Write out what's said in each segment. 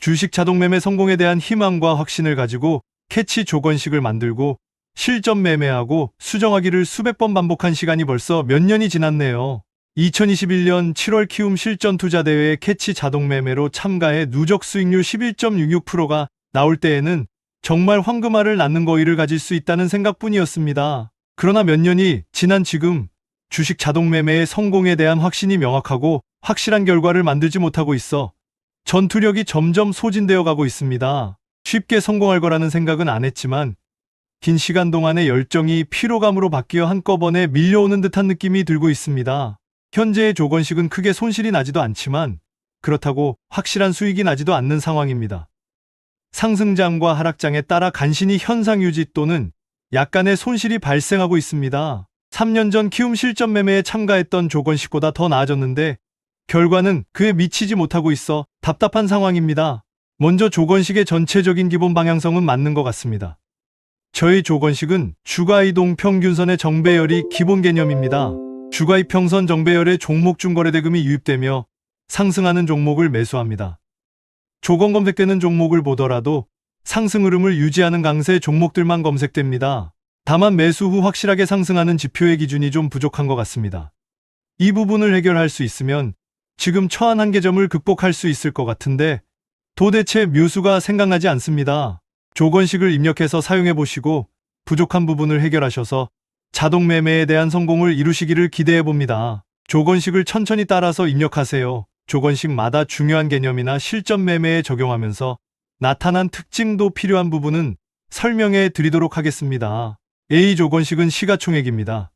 주식 자동 매매 성공에 대한 희망과 확신을 가지고 캐치 조건식을 만들고 실전 매매하고 수정하기를 수백 번 반복한 시간이 벌써 몇 년이 지났네요. 2021년 7월 키움 실전 투자 대회에 캐치 자동 매매로 참가해 누적 수익률 11.66%가 나올 때에는 정말 황금알을 낳는 거위를 가질 수 있다는 생각뿐이었습니다. 그러나 몇 년이 지난 지금 주식 자동 매매의 성공에 대한 확신이 명확하고 확실한 결과를 만들지 못하고 있어 전투력이 점점 소진되어 가고 있습니다. 쉽게 성공할 거라는 생각은 안 했지만 긴 시간 동안의 열정이 피로감으로 바뀌어 한꺼번에 밀려오는 듯한 느낌이 들고 있습니다. 현재의 조건식은 크게 손실이 나지도 않지만 그렇다고 확실한 수익이 나지도 않는 상황입니다. 상승장과 하락장에 따라 간신히 현상 유지 또는 약간의 손실이 발생하고 있습니다. 3년 전 키움 실전 매매에 참가했던 조건식보다 더 나아졌는데 결과는 그에 미치지 못하고 있어 답답한 상황입니다. 먼저 조건식의 전체적인 기본 방향성은 맞는 것 같습니다. 저희 조건식은 주가이동 평균선의 정배열이 기본 개념입니다. 주가이평선 정배열에 종목 중거래대금이 유입되며 상승하는 종목을 매수합니다. 조건 검색되는 종목을 보더라도 상승 흐름을 유지하는 강세 종목들만 검색됩니다. 다만 매수 후 확실하게 상승하는 지표의 기준이 좀 부족한 것 같습니다. 이 부분을 해결할 수 있으면 지금 처한 한계점을 극복할 수 있을 것 같은데 도대체 묘수가 생각나지 않습니다. 조건식을 입력해서 사용해 보시고 부족한 부분을 해결하셔서 자동 매매에 대한 성공을 이루시기를 기대해 봅니다. 조건식을 천천히 따라서 입력하세요. 조건식마다 중요한 개념이나 실전 매매에 적용하면서 나타난 특징도 필요한 부분은 설명해 드리도록 하겠습니다. A 조건식은 시가총액입니다.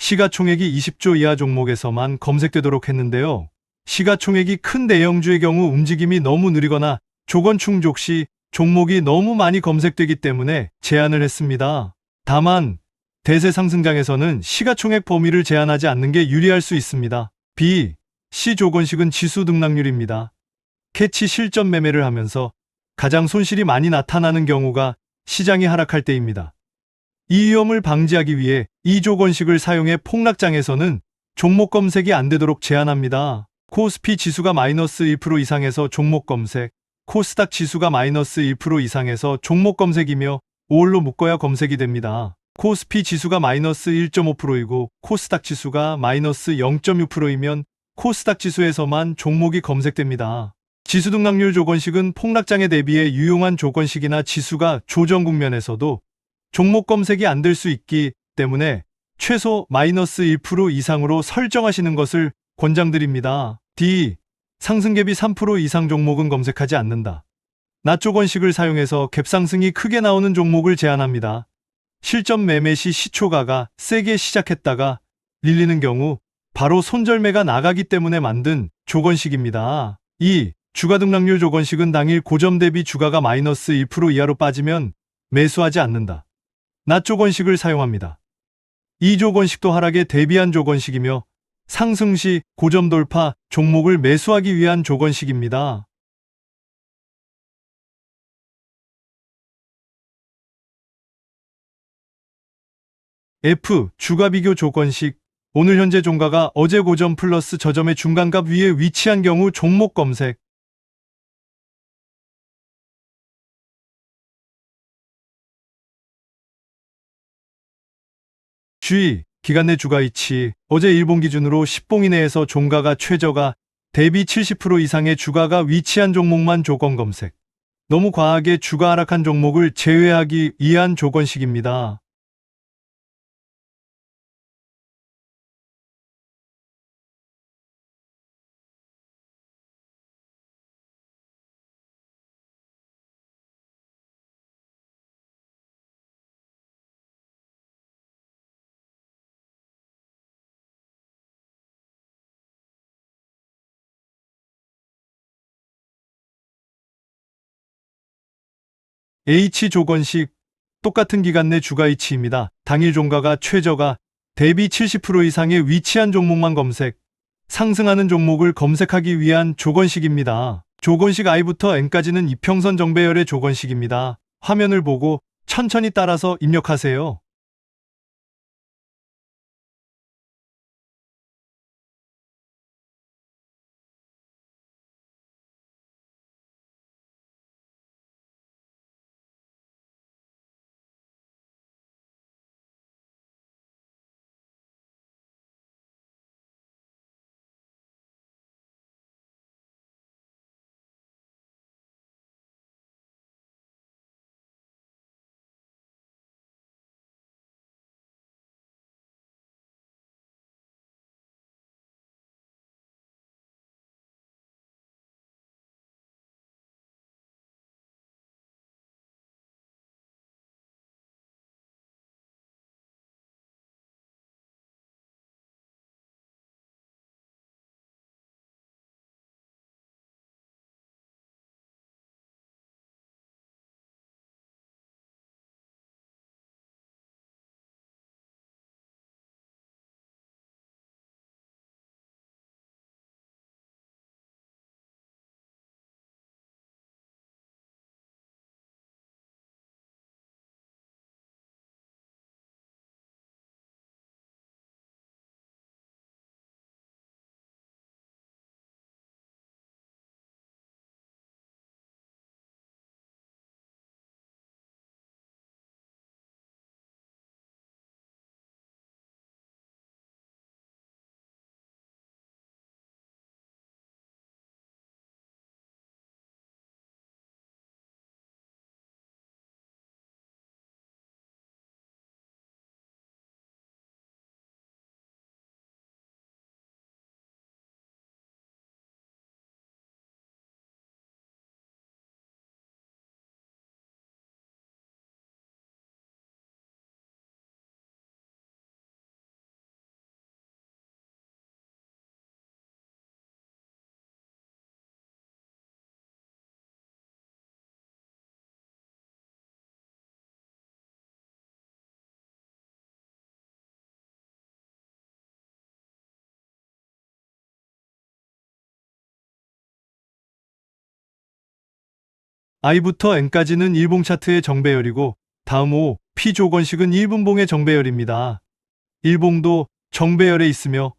시가총액이 20조 이하 종목에서만 검색되도록 했는데요. 시가총액이 큰 대형주의 경우 움직임이 너무 느리거나 조건 충족 시 종목이 너무 많이 검색되기 때문에 제한을 했습니다. 다만 대세 상승장에서는 시가총액 범위를 제한하지 않는 게 유리할 수 있습니다. B. C 조건식은 지수 등락률입니다. 캐치 실전 매매를 하면서 가장 손실이 많이 나타나는 경우가 시장이 하락할 때입니다. 이 위험을 방지하기 위해 이 조건식을 사용해 폭락장에서는 종목 검색이 안 되도록 제한합니다. 코스피 지수가 마이너스 1% 이상에서 종목 검색, 코스닥 지수가 마이너스 1% 이상에서 종목 검색이며 5월로 묶어야 검색이 됩니다. 코스피 지수가 마이너스 1.5%이고 코스닥 지수가 마이너스 0.6%이면 코스닥 지수에서만 종목이 검색됩니다. 지수 등락률 조건식은 폭락장에 대비해 유용한 조건식이나 지수가 조정 국면에서도 종목 검색이 안 될 수 있기 때문에 최소 마이너스 1% 이상으로 설정하시는 것을 권장드립니다. D. 상승갭이 3% 이상 종목은 검색하지 않는다. 낮 조건식을 사용해서 갭상승이 크게 나오는 종목을 제한합니다. 실전 매매 시 시초가가 세게 시작했다가 밀리는 경우 바로 손절매가 나가기 때문에 만든 조건식입니다. 2. 주가 등락률 조건식은 당일 고점 대비 주가가 마이너스 1% 이하로 빠지면 매수하지 않는다. 낮 조건식을 사용합니다. 이 조건식도 하락에 대비한 조건식이며 상승 시 고점 돌파 종목을 매수하기 위한 조건식입니다. F. 주가 비교 조건식 오늘 현재 종가가 어제 고점 플러스 저점의 중간값 위에 위치한 경우 종목 검색 G. 기간 내 주가 이치 어제 일본 기준으로 10봉 이내에서 종가가 최저가 대비 70% 이상의 주가가 위치한 종목만 조건 검색 너무 과하게 주가 하락한 종목을 제외하기 위한 조건식입니다. H 조건식 똑같은 기간 내 주가 이치입니다. 당일 종가가 최저가 대비 70% 이상의 위치한 종목만 검색, 상승하는 종목을 검색하기 위한 조건식입니다. 조건식 I부터 N까지는 이평선 정배열의 조건식입니다. 화면을 보고 천천히 따라서 입력하세요. I부터 N까지는 일봉 차트의 정배열이고 다음 O, P 조건식은 1분봉의 정배열입니다. 일봉도 정배열에 있으며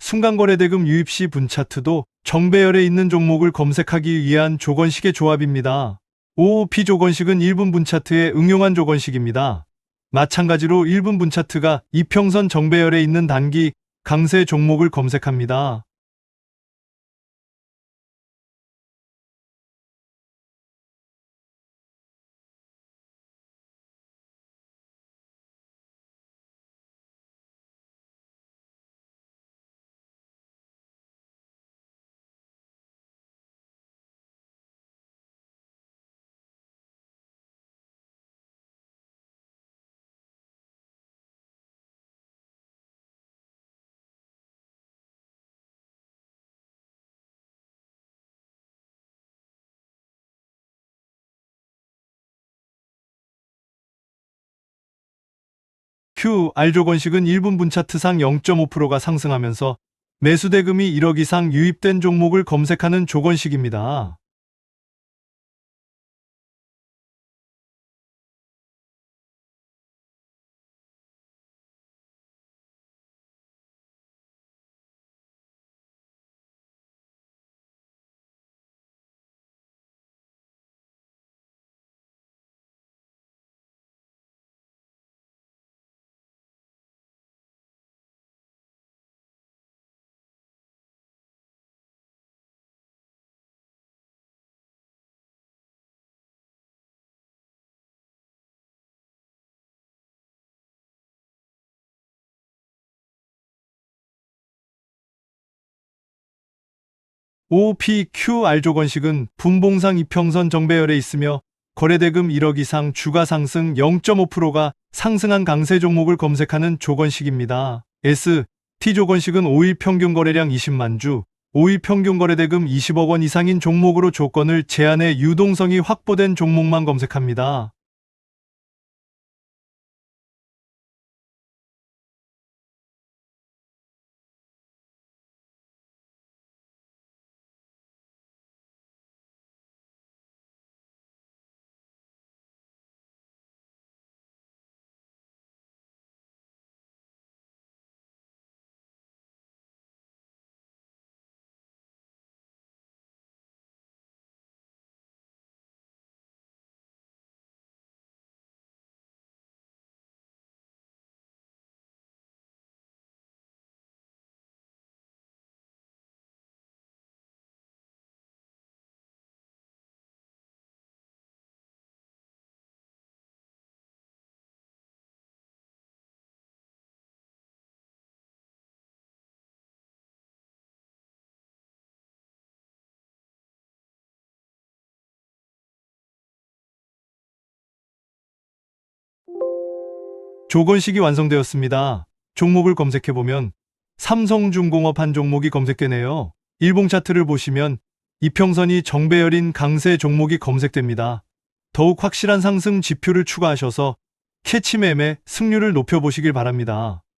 순간거래대금 유입시 분차트도 정배열에 있는 종목을 검색하기 위한 조건식의 조합입니다. OOP 조건식은 1분 분차트에 응용한 조건식입니다. 마찬가지로 1분 분차트가 이평선 정배열에 있는 단기 강세 종목을 검색합니다. Q, R 조건식은 1분 분차트상 0.5%가 상승하면서 매수 대금이 1억 이상 유입된 종목을 검색하는 조건식입니다. OPQR 조건식은 분봉상 이평선 정배열에 있으며 거래대금 1억 이상 주가 상승 0.5%가 상승한 강세 종목을 검색하는 조건식입니다. S, T 조건식은 5일 평균 거래량 20만 주, 5일 평균 거래대금 20억 원 이상인 종목으로 조건을 제한해 유동성이 확보된 종목만 검색합니다. 조건식이 완성되었습니다. 종목을 검색해보면 삼성중공업 한 종목이 검색되네요. 일봉 차트를 보시면 이평선이 정배열인 강세 종목이 검색됩니다. 더욱 확실한 상승 지표를 추가하셔서 캐치 매매 승률을 높여보시길 바랍니다.